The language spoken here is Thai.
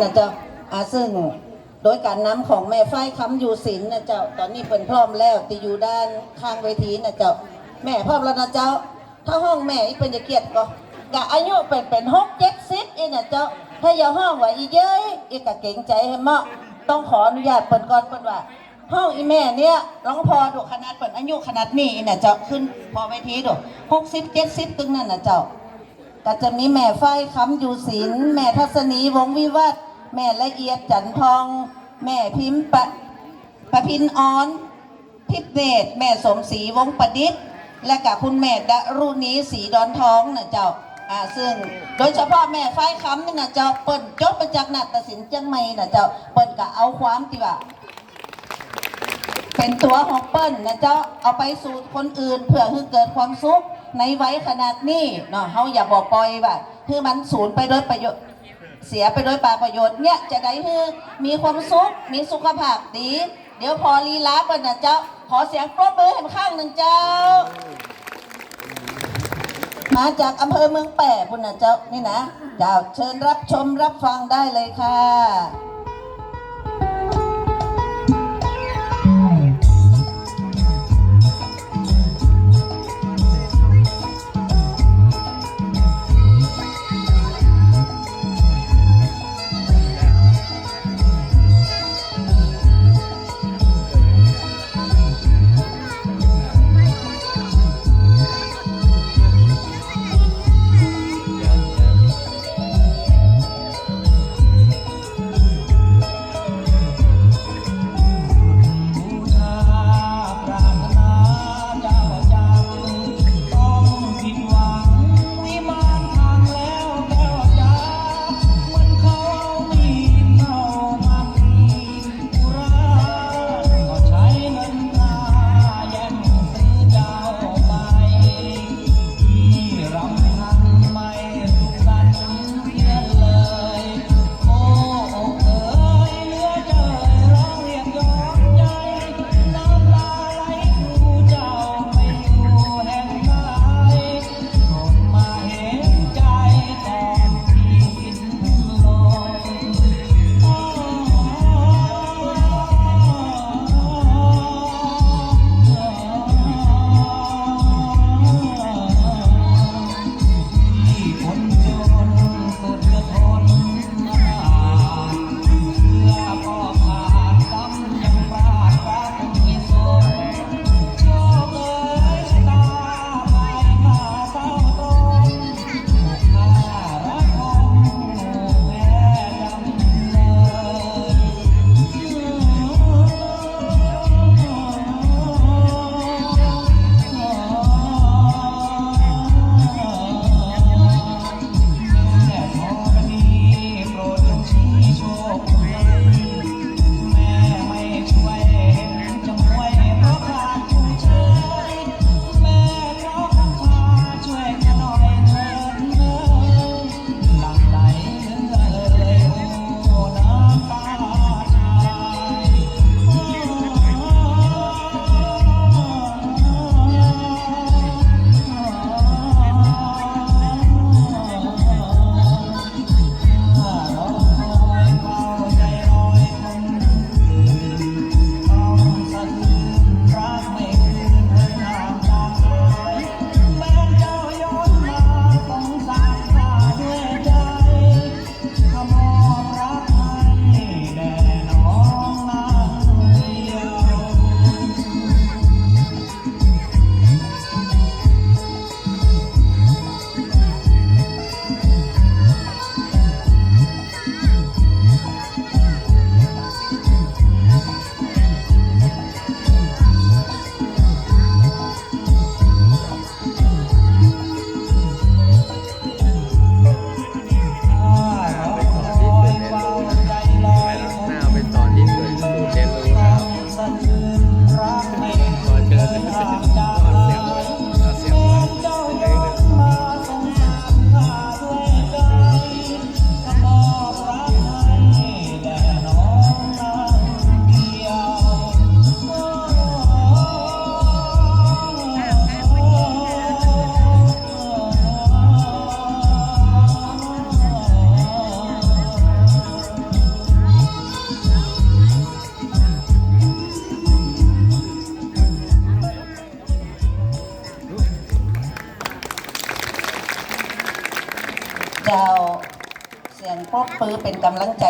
นะเจ้าอาซึ่งโดยการน้ำของแม่ฝ้ายคำอยู่ศิลนะเจ้าตอนนี้เป็นพร้อมแล้วที่อยู่ด้านข้างเวทีนะเจ้าแม่พร้อมแล้วนะเจ้า ถ้าห้องแม่อีเป็นจะเกียรติก็กะอายุเป็นเป็นหกเจ็ดสิบองนะเจ้าถ้าอย่าห้องไว้อีเย้ยอีกะเก่งใจให้เหมาะต้องขออนุญาตเปิดก่อนเปิดว่าห้องอีแม่เนี่ยร้องพอดูขนาดเปิดอายุขนาดนี้นะเจ้าขึ้นพอเวทีดูหกสิบเจ็ดสิบตึงนั่นนะเจ้า ก็จะมีแม่ฝ้ายคำอยู่ศิลแม่ทัศนีวงศ์วิวัฒแม่ละเอียดจันทอง แม่พิมพ์ปะประพินออนพิเวศแม่สมศรีวงศ์ประดิษฐ์ และกับคุณแม่ดะรุณีศรีดอนทองนะเจ้าอ่าซึ่งโดยเฉพาะแม่ฝ้ายคำนี่นะเจ้าเปิ้นจบมาจากนาฏศิลป์เจียงใหม่นะเจ้าเปิ้นก็เอาความที่ว่าเป็นตัวของเปิ้ลนะเจ้าเอาไปสู่คนอื่นเพื่อให้เกิดความสุข ในไว้ขนาดนี้เนาะเฮาอย่าบอกปล่อยว่าคือมันสูญไปโดยประโยชน์เสียไปโดยปาประโยชน์เนี่ยจะได้ให้มีความสุขมีสุขภาพดี เดี๋ยวพอลีลาเปิ้ลนะเจ้า ขอเสียงปรบมือให้ข้างหนึ่งเจ้า มาจากอำเภอเมืองแปะบุญนะเจ้านี่นะเจ้าเชิญรับชมรับฟังได้เลยค่ะ เจ้าเสียงปรบปือเป็นกำลังใจ